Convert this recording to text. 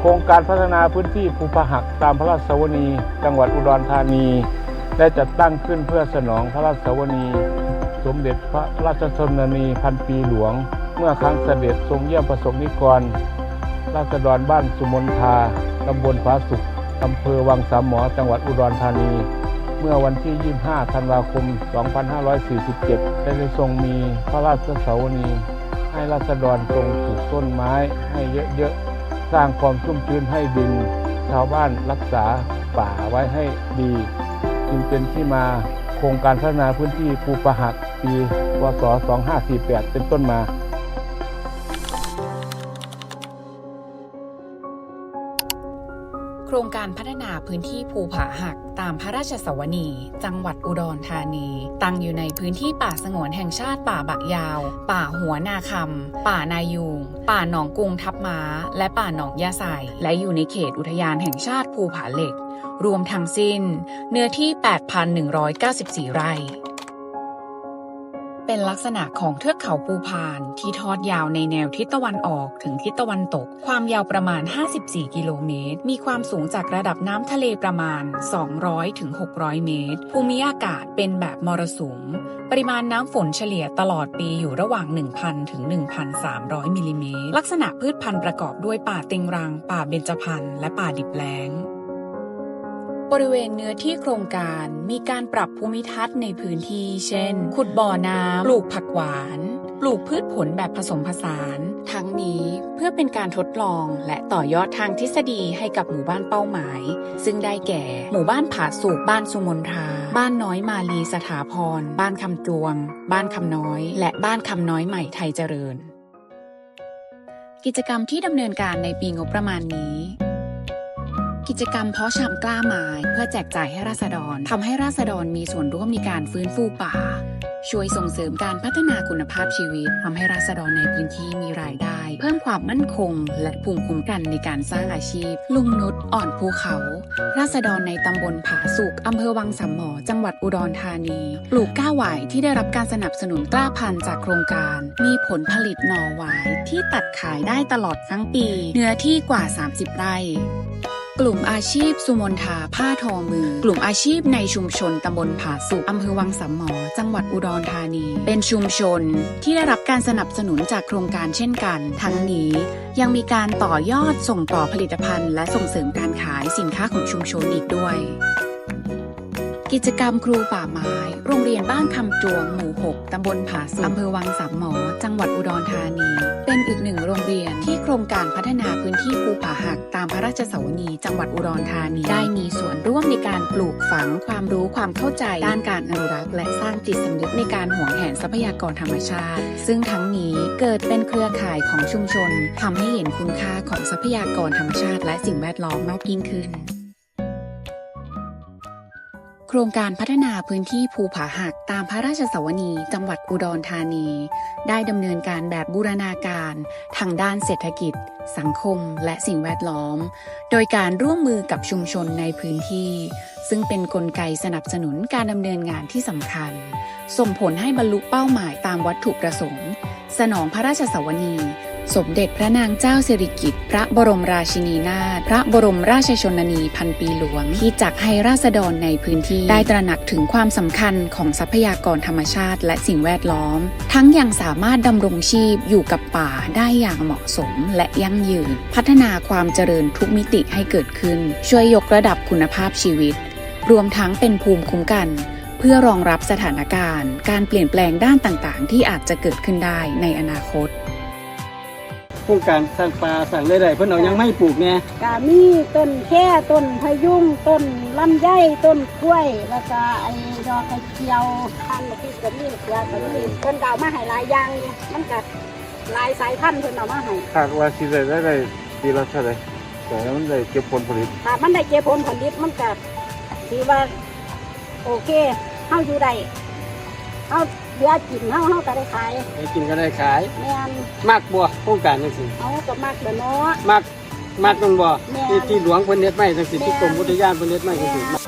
โครงการพัฒนาพื้นที่ภูผาหักตามพระราชวนี จังหวัดอุดรธานี ได้จัดตั้งขึ้นเพื่อสนองพระราชวนี สมเด็จพระราชชนนีพันปีหลวง เมื่อครั้งเสด็จทรงเยี่ยมประสบนิกร ราษฎรบ้านสุมนทาตำบลฟ้าสุขอำเภอวังสามหมอจังหวัดอุดรธานี เมื่อวันที่ 25 ธันวาคม 2547 ได้ทรงมีพระราชสวนี ให้ราษฎรจงปลูกต้นไม้ให้เยอะๆ สร้างความชุ่มชื้นให้ดิน ชาวบ้านรักษาป่าไว้ให้ดี จึงเป็นที่มาโครงการพัฒนาพื้นที่ภูประหักปีพศ 2548 เป็นต้นมาโครงการพัฒนา พื้นที่ภูผาหัก ตามพระราชสวนี จังหวัดอุดรธานี ตั้งอยู่ในพื้นที่ป่าสงวนแห่งชาติป่าบะยาว ป่าหัวนาคำ ป่านายูง ป่าหนองกุงทับม้า และป่าหนองยาใสและอยู่ในเขตอุทยานแห่งชาติภูผาเหล็ก รวมทั้งสิ้น เนื้อที่ 8,194 ไร่ เป็นลักษณะของเทือกเขาภูพานที่ทอดยาวในแนวทิศตะวันออกถึงทิศตะวันตก ความยาวประมาณ 54 กิโลเมตร มีความสูงจากระดับน้ำทะเลประมาณ 200 ถึง 600 เมตร ภูมิอากาศเป็นแบบมรสุม ปริมาณน้ำฝนเฉลี่ยตลอดปีอยู่ระหว่าง 1,000 ถึง 1,300 มิลลิเมตร ลักษณะพืชพันธุ์ประกอบด้วยป่าเต็งรัง ป่าเบญจพรรณและป่าดิบแล้ง บริเวณเนื้อที่โครงการมีการปรับภูมิทัศน์ในพื้นที่ เช่น ขุดบ่อน้ำปลูกผักหวาน ปลูกพืชผลแบบผสมผสาน ทั้งนี้เพื่อเป็นการทดลองและต่อยอดทางทฤษฎีให้กับหมู่บ้านเป้าหมาย ซึ่งได้แก่ หมู่บ้านผาสุกบ้านสุมนทรา บ้านน้อยมาลีสถาพร บ้านคำจวง บ้านคำน้อย และบ้านคำน้อยใหม่ไทยเจริญ กิจกรรมที่ดำเนินการในปีงบประมาณนี้ กิจกรรมเพาะชำกล้าไม้เพื่อแจกจ่ายให้ราษฎรทำให้ราษฎรมีส่วนร่วมในการฟื้นฟูป่า ช่วยส่งเสริมการพัฒนาคุณภาพชีวิตทำให้ราษฎรในพื้นที่มีรายได้ เพิ่มความมั่นคง และภูมิคุ้มกันในการสร้างอาชีพ ลุงนุชอ่อนภูเขา ราษฎรในตำบลผาสุกอำเภอวังสามหมอ จังหวัดอุดรธานี ปลูกก้าหวายที่ได้รับการสนับสนุนกล้าพันธุ์จากโครงการ มีผลผลิตหน่อหวายที่ตัดขายได้ตลอดทั้งปี เนื้อที่กว่า 30 ไร่ กลุ่มอาชีพสุมนทาผ้าทอมือ กลุ่มอาชีพในชุมชนตำบลผาสุกอำเภอวังสามหมอ จังหวัดอุดรธานี เป็นชุมชนที่ได้รับการสนับสนุนจากโครงการเช่นกัน ทั้งนี้ยังมีการต่อยอดส่งต่อผลิตภัณฑ์ และส่งเสริมการขายสินค้าของชุมชนอีกด้วย กิจกรรมครูป่าไม้ โรงเรียนบ้านคำจวงหมู่ 6 ตำบลผาสุกอำเภอวังสามหมอ จังหวัดอุดรธานี เป็น หนึ่งโรงเรียนที่โครงการพัฒนาพื้นที่ภูป่าหักตามพระราชสวนีจังหวัดอุดรธานีได้มีส่วนร่วมในการปลูกฝังความรู้ความเข้าใจด้านการอนุรักษ์และสร้างจิตสำนึกในการห่วงแหนทรัพยากรธรรมชาติ ซึ่งทั้งนี้เกิดเป็นเครือข่ายของชุมชนทำให้เห็นคุณค่าของทรัพยากรธรรมชาติ และสิ่งแวดล้อมมากยิ่งขึ้น โครงการพัฒนาพื้นที่ภูผาหักตามพระราชสวนีจังหวัดอุดรธานี ได้ดำเนินการแบบบูรณาการทางด้านเศรษฐกิจ สังคม และสิ่งแวดล้อม โดยการร่วมมือกับชุมชนในพื้นที่ ซึ่งเป็นนกลไกสนับสนุนการดำเนินงานที่สำคัญ ส่งผลให้บรรลุเป้าหมายตามวัตถุประสงค์ สนองพระราชสวนี สมเด็จพระนางเจ้าสิริกิติ์พระบรมราชินีนาถพระบรมราชชนนีพันปีหลวง ที่จักให้ราษฎรในพื้นที่ได้ตระหนักถึงความสำคัญของทรัพยากรธรรมชาติและสิ่งแวดล้อม ทั้งยังสามารถดำรงชีพอยู่กับป่าได้อย่างเหมาะสมและยั่งยืน พัฒนาความเจริญทุกมิติให้เกิดขึ้น ช่วยยกระดับคุณภาพชีวิต รวมทั้งเป็นภูมิคุ้มกันเพื่อรองรับสถานการณ์ การเปลี่ยนแปลงด้านต่างๆ ที่อาจจะเกิดขึ้นได้ในอนาคต ครงการสร้างปลาสร้างได้ๆเพิ่นเอายังไม่ปลูกเนี่ยกามีต้นแค่ต้นพะยุงต้นลำไยต้นกล้วยแล้วก็ไอ้ดอกกระเจียวพันธุ์ที่กระมีเกลือก็มีเพิ่นก็เอามาให้หลายอย่างอยู่มันก็หลายสายพันธุ์เพิ่นเอามาให้คาดว่าสิได้ได้ปีละเท่าไหร่แต่มันได้เก็บผลผลิตถ้ามันได้เก็บผลผลิตมันก็ถือว่าโอเคเฮาอยู่ได้ เฮาเหลือกินเฮาเฮาก็ได้ขายไปกินก็ได้ขายแม่นมากบัวโครงการจังซี่เฮาก็มักเด้อเนาะ มากมากตรงบ่แม่น ที่ที่หลวงเพิ่นเฮ็ดไม้จังซี่แม่นที่กรมอุทยานเพิ่นเฮ็ดไม้จังซี่